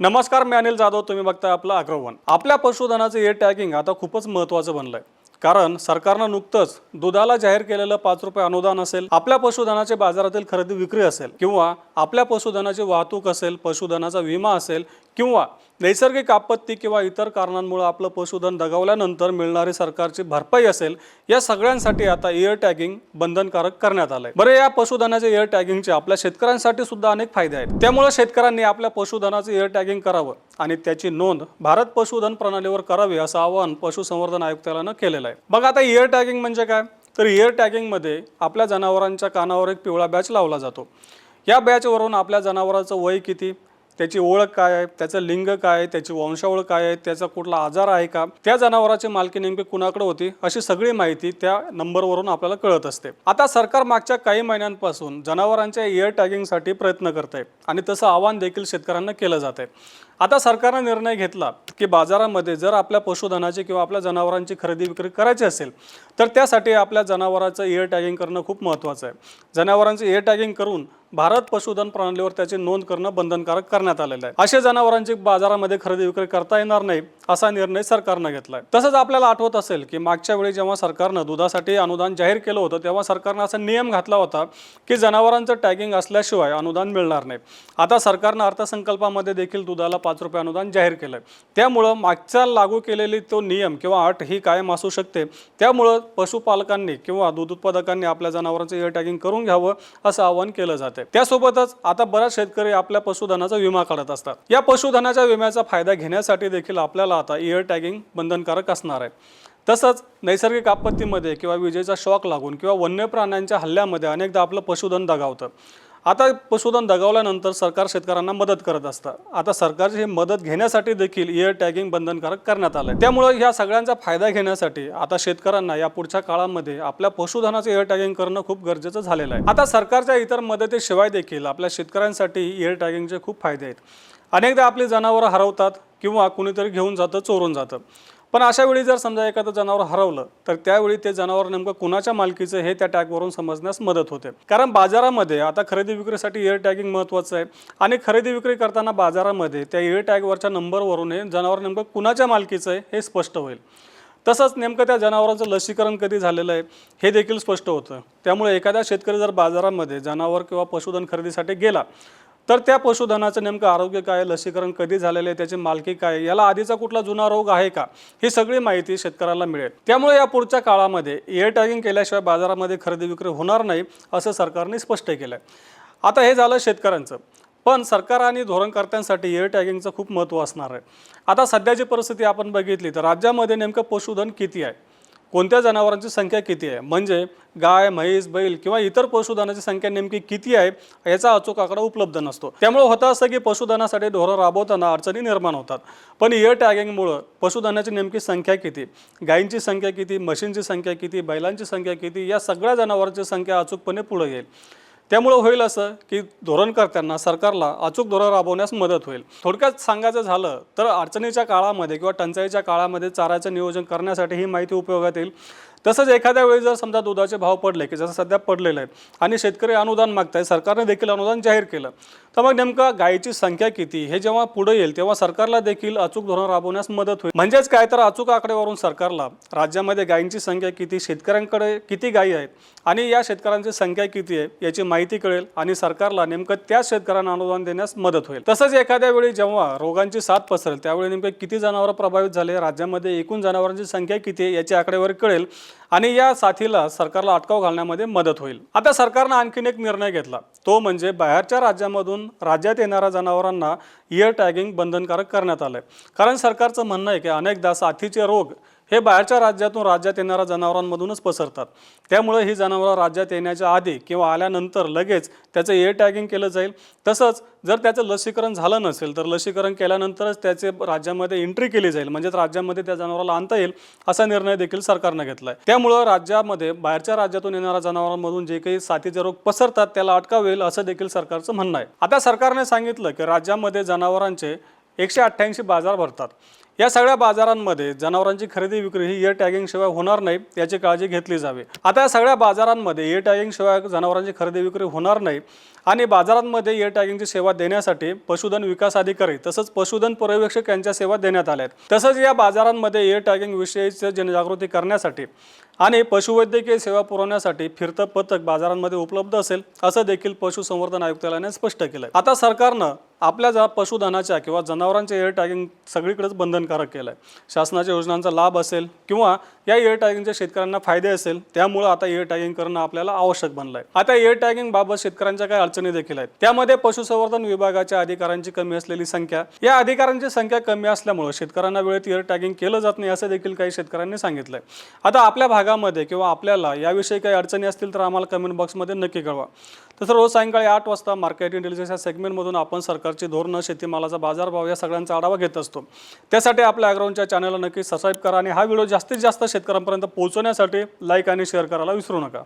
नमस्कार मी अनिल जाधव. तुम्ही बघताय आपलं अग्रवन. आपल्या पशुधनाचं एअर टॅगिंग आता खूपच महत्त्वाचं बनलंय. कारण सरकारनं नुकतंच दुधाला जाहीर केलेलं पाच रुपये अनुदान असेल आपल्या पशुधनाचे बाजारातील खरेदी विक्री असेल किंवा आपल्या पशुधनाची वाहतूक असेल पशुधनाचा विमा असेल किंवा नैसर्गिक आपत्ती किंवा इतर कारणांमुळे आपलं पशुधन दगावल्यानंतर मिळणारी सरकारची भरपाई असेल या सगळ्यांसाठी आता एअर टॅगिंग बंधनकारक करण्यात आलंय. बरं या पशुधनाचे एअर टॅगिंगचे आपल्या शेतकऱ्यांसाठी सुद्धा अनेक फायदे आहेत. त्यामुळे शेतकऱ्यांनी आपल्या पशुधनाचं एअर टॅगिंग करावं आणि त्याची नोंद भारत पशुधन प्रणालीवर करावी असं आवाहन पशुसंवर्धन आयुक्तालयानं केलेलं आहे. बघा आता एअर टॅगिंग म्हणजे काय? तर एअर टॅगिंगमध्ये आपल्या जनावरांच्या कानावर एक पिवळा बॅच लावला जातो. या बॅचवरून आपल्या जनावराचं वय किती? त्याची ओळख काय आहे? त्याचं लिंग काय आहे? त्याची वंशावळ काय आहे? त्याचा कुठला आजार आहे का? त्या जनावराची मालकी नेमकी कुणाकडे होती? अशी सगळी माहिती त्या नंबरवरून आपल्याला कळत असते. आता सरकार मागच्या काही महिन्यांपासून जनावरांच्या एअर टॅगिंगसाठी प्रयत्न करत आहे आणि तसं आवाहन देखील शेतकऱ्यांना केलं जात आहे आता सरकारने निर्णय घेतला की बाजारामध्ये जर आपल्या पशुधनाची किंवा आपल्या जनावरांची खरेदी विक्री करायची असेल तर त्यासाठी आपल्या जनावराचं एअर टॅगिंग करणं खूप महत्त्वाचं आहे. जनावरांचं एअर टॅगिंग करून भारत पशुधन प्रणालीवर त्याची नोंद करणं बंधनकारक करण्यात आलेलं आहे. अशा जनावरांची बाजारामध्ये खरेदी विक्री करता येणार नाही असा निर्णय सरकारनं घेतलाय. तसंच आपल्याला आठवत असेल की मागच्या वेळी जेव्हा सरकारनं दुधासाठी अनुदान जाहीर केलं होतं तेव्हा सरकारनं असा नियम घातला होता की जनावरांचं टॅगिंग असल्याशिवाय अनुदान मिळणार नाही. आता सरकारनं अर्थसंकल्पामध्ये देखील दुधाला पाच रुपये अनुदान जाहीर केलंय. त्यामुळं मागच्या लागू केलेली तो नियम किंवा अट ही कायम असू शकते. त्यामुळं पशुपालकांनी किंवा दूध उत्पादकांनी आपल्या जनावरांचं एअर टॅगिंग करून घ्यावं असं आवाहन केलं जाते त्यासोबतच आता बऱ्याच शेतकरी आपल्या पशुधनाचा विमा काढत असतात. या पशुधनाच्या विम्याचा फायदा घेण्यासाठी देखील आपल्याला आता एअर टॅगिंग बंधनकारक असणार आहे. तसंच नैसर्गिक आपत्तीमध्ये किंवा विजेचा शॉक लागून किंवा वन्य प्राण्यांच्या हल्ल्यामध्ये अनेकदा आपलं पशुधन दगावतं. आता पशुधन दगावल्यानंतर सरकार शेतकऱ्यांना मदत करत असतं. आता सरकारची ही मदत घेण्यासाठी देखील एअर टॅगिंग बंधनकारक करण्यात आलं त्यामुळे ह्या सगळ्यांचा फायदा घेण्यासाठी आता शेतकऱ्यांना या पुढच्या काळामध्ये आपल्या पशुधनाचं इयर टॅगिंग करणं खूप गरजेचं झालेलं आहे. आता सरकारच्या इतर मदतीशिवाय देखील आपल्या शेतकऱ्यांसाठी एअर टॅगिंगचे खूप फायदे आहेत. अनेकदा आपली जनावरं हरवतात किंवा कुणीतरी घेऊन जातं चोरून जातं. पण अशा वेळी जर समजा एखादं जनावर हरवलं तर त्यावेळी ते जनावर नेमकं कुणाच्या मालकीचं हे त्या टॅगवरून समजण्यास मदत होते. कारण बाजारामध्ये आता खरेदी विक्रीसाठी एअर टॅगिंग महत्त्वाचं आहे आणि खरेदी विक्री करताना बाजारामध्ये त्या एअर टॅगवरच्या नंबरवरून हे जनावर नेमकं कुणाच्या मालकीचं आहे हे स्पष्ट होईल. तसंच नेमकं त्या जनावरांचं लसीकरण कधी झालेलं आहे हे देखील स्पष्ट होतं. त्यामुळे एखादा शेतकरी जर बाजारामध्ये जनावर किंवा पशुधन खरेदीसाठी गेला तर त्या पशुधनाचं नेमकं आरोग्य काय लसीकरण कधी झालेलं आहे त्याची मालकी काय आहे, याला आधीचा कुठला जुना रोग आहे का ही सगळी माहिती शेतकऱ्याला मिळेल. त्यामुळे या पुढच्या काळामध्ये एअर टॅगिंग केल्याशिवाय बाजारामध्ये खरेदी विक्री होणार नाही असं सरकारने स्पष्ट केलं आहे आता हे झालं शेतकऱ्यांचं. पण सरकार आणि धोरणकर्त्यांसाठी एअर टॅगिंगचं खूप महत्त्व असणार आहे. आता सध्याची परिस्थिती आपण बघितली तर राज्यामध्ये नेमकं पशुधन किती आहे? कोणत्या जनावरांची संख्या किती आहे? म्हणजे गाय म्हैस बैल किंवा इतर पशुधनाची संख्या नेमकी किती आहे? याचा अचूक आकडा उपलब्ध नसतो. त्यामुळे होतं असं की पशुधनासाठी धोरण राबवताना अडचणी निर्माण होतात. पण इयर टॅगिंगमुळं पशुधनाची नेमकी संख्या किती? गायींची संख्या किती? म्हशींची संख्या किती? बैलांची संख्या किती? या सगळ्या जनावरांची संख्या अचूकपणे पुढे येईल. त्यामुळं होईल असं की धोरणकर्त्यांना सरकारला अचूक धोरण राबवण्यास मदत होईल. थोडक्यात सांगायचं झालं तर अडचणीच्या काळामध्ये किंवा टंचाईच्या काळामध्ये चाराचं नियोजन करण्यासाठी ही माहिती उपयोगात येईल. तसंच एखाद्या वेळी जर समजा दुधाचे भाव पडले की जसं सध्या पडलेलं आहे आणि शेतकरी अनुदान मागत आहे सरकारने देखील अनुदान जाहीर केलं तर मग नेमकं गायीची संख्या किती? हे जेव्हा पुढे येईल तेव्हा सरकारला देखील अचूक धोरण राबवण्यास मदत होईल. म्हणजेच काय? तर अचूक आकडेवरून सरकारला राज्यामध्ये गायींची संख्या किती? शेतकऱ्यांकडे किती गायी आहेत? आणि या शेतकऱ्यांची संख्या किती आहे? याची माहिती कळेल आणि सरकारला नेमकं त्याच शेतकऱ्यांना अनुदान देण्यास मदत होईल. तसंच एखाद्या वेळी जेव्हा रोगांची साथ पसरेल त्यावेळी नेमके किती जनावरं प्रभावित झाले? राज्यामध्ये एकूण जनावरांची संख्या किती आहे? याची आकडेवारी कळेल आणि या साथीला सरकारला अटकाव घालण्यामध्ये मदत होईल. आता सरकारनं आणखीन एक निर्णय घेतला. तो म्हणजे बाहेरच्या राज्यामधून राज्यात येणाऱ्या जनावरांना इयर टॅगिंग बंधनकारक करण्यात आलं आहे कारण सरकारचं म्हणणं आहे की अनेकदा साथीचे रोग हे बाहेरच्या राज्यातून राज्यात येणाऱ्या जनावरांमधूनच पसरतात. त्यामुळे ही जनावरं राज्यात येण्याच्या आधी किंवा आल्यानंतर लगेच त्याचं एअर टॅगिंग केलं जाईल. तसंच जर त्याचं लसीकरण झालं नसेल तर लसीकरण केल्यानंतरच त्याचे राज्यामध्ये एंट्री केली जाईल. म्हणजेच राज्यामध्ये त्या जनावराला आणता येईल असा निर्णय देखील सरकारनं घेतला आहे त्यामुळं राज्यामध्ये बाहेरच्या राज्यातून येणाऱ्या जनावरांमधून जे काही साथीचे रोग पसरतात त्याला अटकाव येईल असं देखील सरकारचं म्हणणं आहे. आता सरकारने सांगितलं की राज्यामध्ये जनावरांचे एकशे अठ्ठ्याऐंशी बाजार भरतात. या सगळ्या बाजारांमध्ये जनावरांची खरेदी विक्री ही इयर टॅगिंग शिवाय होणार नाही याची काळजी घेतली जावी. आता या सगळ्या बाजारांमध्ये इयर टॅगिंग शिवाय जनावरांची खरेदी विक्री होणार नाही आणि बाजारांमध्ये इयर टॅगिंगची सेवा देण्यासाठी पशुधन विकास अधिकारी तसंच पशुधन पर्यवेक्षक यांच्या सेवा देण्यात आल्या आहेत. तसंच या बाजारांमध्ये इयर टॅगिंग विषयीचं जनजागृती करण्यासाठी आणि पशुवैद्यकीय सेवा पुरवण्यासाठी फिरतं पथक बाजारांमध्ये उपलब्ध असेल असं देखील पशुसंवर्धन आयुक्तालयाने स्पष्ट केलं आता सरकारनं आपल्या ज्या पशुधनाच्या किंवा जनावरांच्या एअर टॅगिंग सगळीकडेच बंधन बंधनकारक केलं आहे शासनाच्या योजनांचा लाभ असेल किंवा या एअर टॅगिंगच्या शेतकऱ्यांना फायदे असेल त्यामुळं आता एअर टॅगिंग करणं आपल्याला आवश्यक बनलं आहे आता एअर टॅगिंग बाबत शेतकऱ्यांच्या काही अडचणी देखील आहेत. त्यामध्ये पशुसंवर्धन विभागाच्या अधिकाऱ्यांची कमी असलेली संख्या. या अधिकाऱ्यांची संख्या कमी असल्यामुळे शेतकऱ्यांना वेळेत एअर टॅगिंग केलं जात नाही असं देखील काही शेतकऱ्यांनी सांगितलंय. आता आपल्या भागामध्ये किंवा आपल्याला याविषयी काही अडचणी असतील तर आम्हाला कमेंट बॉक्समध्ये नक्की कळवा. तसं रोज सायंकाळी आठ वाजता मार्केट इंटेलिजन्स या सेगमेंटमधून आपण सरकारची धोरणं शेतीमालाचा बाजारभाव या सगळ्यांचा आढावा घेत असतो. त्यासाठी आपल्या अग्राउंडच्या चॅनलला नक्की सबस्क्राईब करा आणि हा व्हिडिओ जास्तीत जास्त शेतकऱ्यांपर्यंत पोहोचवण्यासाठी लाईक आणि शेअर करायला विसरू नका.